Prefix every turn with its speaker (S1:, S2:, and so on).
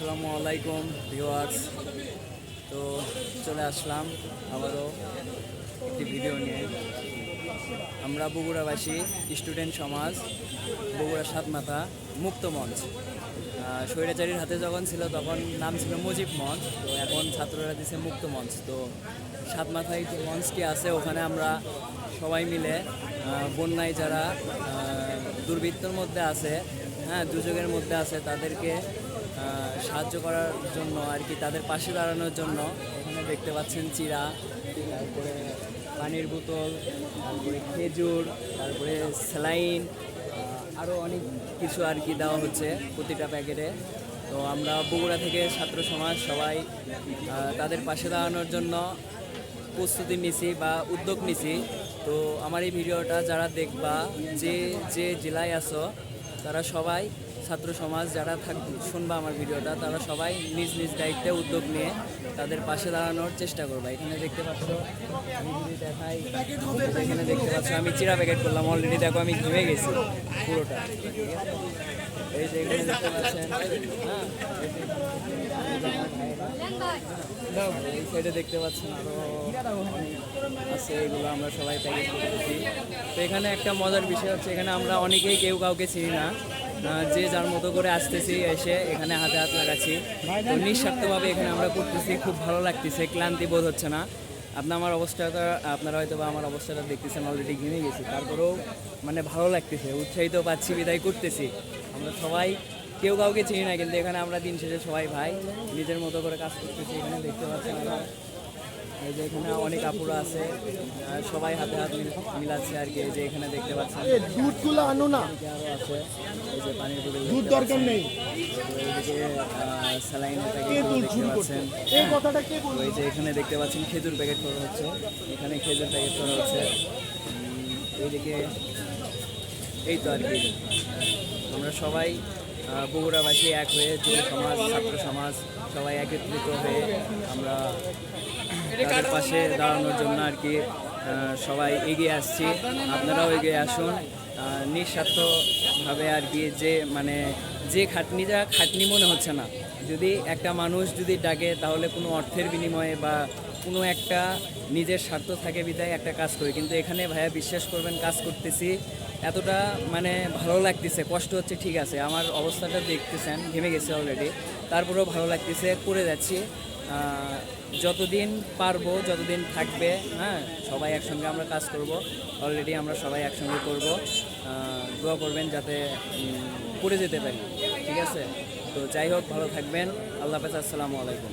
S1: আসসালামু আলাইকুম, ভিউয়ার্স। তো চলে আসলাম আবারও একটি ভিডিও নিয়ে। আমরা বগুড়াবাসী, স্টুডেন্ট সমাজ, বগুড়া সাতমাথা মুক্ত মঞ্চ। স্বৈরাচারীর হাতে যখন ছিল তখন নাম ছিল মুজিব মঞ্চ, তো এখন ছাত্ররা দিছে মুক্ত মঞ্চ। তো সাতমাথায় যে মঞ্চটি আছে, ওখানে আমরা সবাই মিলে বন্যায় যারা দুর্বৃত্তর মধ্যে আছে হ্যাঁ দুযোগের মধ্যে আছে, তাদেরকে সাহায্য করার জন্য আর কি, তাদের পাশে দাঁড়ানোর জন্য। এখানে দেখতে পাচ্ছেন চিরা, তারপরে পানির বোতল, তারপরে খেজুর, তারপরে স্যালাইন আরও অনেক কিছু আর কি দেওয়া হচ্ছে প্রতিটা প্যাকেটে। তো আমরা বগুড়া থেকে ছাত্র সমাজ সবাই তাদের পাশে দাঁড়ানোর জন্য প্রস্তুতি নিছি বা উদ্যোগ নিছি। তো আমার এই ভিডিওটা যারা দেখবা, যে যে জেলায় আছো, তারা সবাই ছাত্র সমাজ যারা থাক, শুনবা আমার ভিডিওটা, তারা সবাই নিজ নিজ দায়িত্বে উদ্যোগ নিয়ে তাদের পাশে দাঁড়ানোর চেষ্টা করবা। এখানে দেখতে পাচ্ছ, আমি যদি দেখাই, এখানে দেখতে পাচ্ছ, আমি চিরা প্যাকেট করলাম। অলরেডি দেখো আমি ঘেমে গেছি পুরোটা। এই যে এখানে দেখতে পাচ্ছেন হ্যাঁ এই সাইডে দেখতে পাচ্ছেন, আরও আছে, এগুলো আমরা সবাই প্যাকেট তো এখানে একটা মজার বিষয় হচ্ছে, এখানে আমরা অনেকেই কেউ কাউকে চিনি না। যে যার মতো করে আসতেছি, এসে এখানে হাতে হাত লাগাচ্ছি। তো নিঃস্বার্থভাবে এখানে আমরা করতেছি, খুব ভালো লাগতেছে, ক্লান্তি বোধ হচ্ছে না। আপনার আমার অবস্থাটা, আপনারা হয়তো বা আমার অবস্থাটা দেখতেছেন অলরেডি ঘেমে গেছি। তারপরেও মানে ভালো লাগতেছে, উৎসাহিত পাচ্ছি, বিদায় করতেছি। আমরা সবাই, কেউ কাউকে চিনি না, কিন্তু এখানে আমরা দিন শেষে সবাই ভাই, নিজের মতো করে কাজ করতেছি, এখানে দেখতে পাচ্ছি আমরা। এই যে এখানে অনেক আপুরা আছে সবাই হাতে হাত মিলাচ্ছে আর কি এই যে এখানে দেখতে পাচ্ছেন।
S2: দুধগুলো আনো না।
S1: আছে এই যে পানির
S2: দুধ দরকার নেই। দুধ
S1: দেখতে পাচ্ছেন।
S2: এই কথাটা কে বলল?
S1: ওই যে এখানে দেখতে পাচ্ছেন খেজুর প্যাকেট করা হচ্ছে। এখানে খেজুর প্যাকেট করা হচ্ছে। এইদিকে এই তো আর কি। আমরা সবাই বগুড়াবাসী এক হয়ে যুব সমাজ, ছাত্র সমাজ সবাই একত্রিত হয়ে আমরা তাদের পাশে দাঁড়ানোর জন্য আর কি সবাই এগিয়ে আসছি। আপনারাও এগিয়ে আসুন। নিঃস্বার্থভাবে আর কি যে মানে যে খাটনিটা খাটনি মনে হচ্ছে না। যদি একটা মানুষ যদি ডাকে, তাহলে কোনো অর্থের বিনিময়ে বা কোনো একটা নিজের স্বার্থ থাকে বিদায় একটা কাজ করি। কিন্তু এখানে ভাইয়া বিশ্বাস করবেন, কাজ করতেছি। এতটা মানে ভালো লাগতেছে, কষ্ট হচ্ছে, ঠিক আছে। আমার অবস্থাটা দেখতেছেন, ঘেমে গেছে অলরেডি তারপরেও ভালো লাগতেছে, করে যাচ্ছি। যতদিন পারব, যতদিন থাকবে হ্যাঁ সবাই একসঙ্গে আমরা কাজ করব। অলরেডি আমরা সবাই একসঙ্গে করব। দোয়া করবেন যাতে পড়ে যেতে পারি। ঠিক আছে? তো যাই হোক, ভালো থাকবেন। আল্লাহ হাফেজ, আসসালামু আলাইকুম।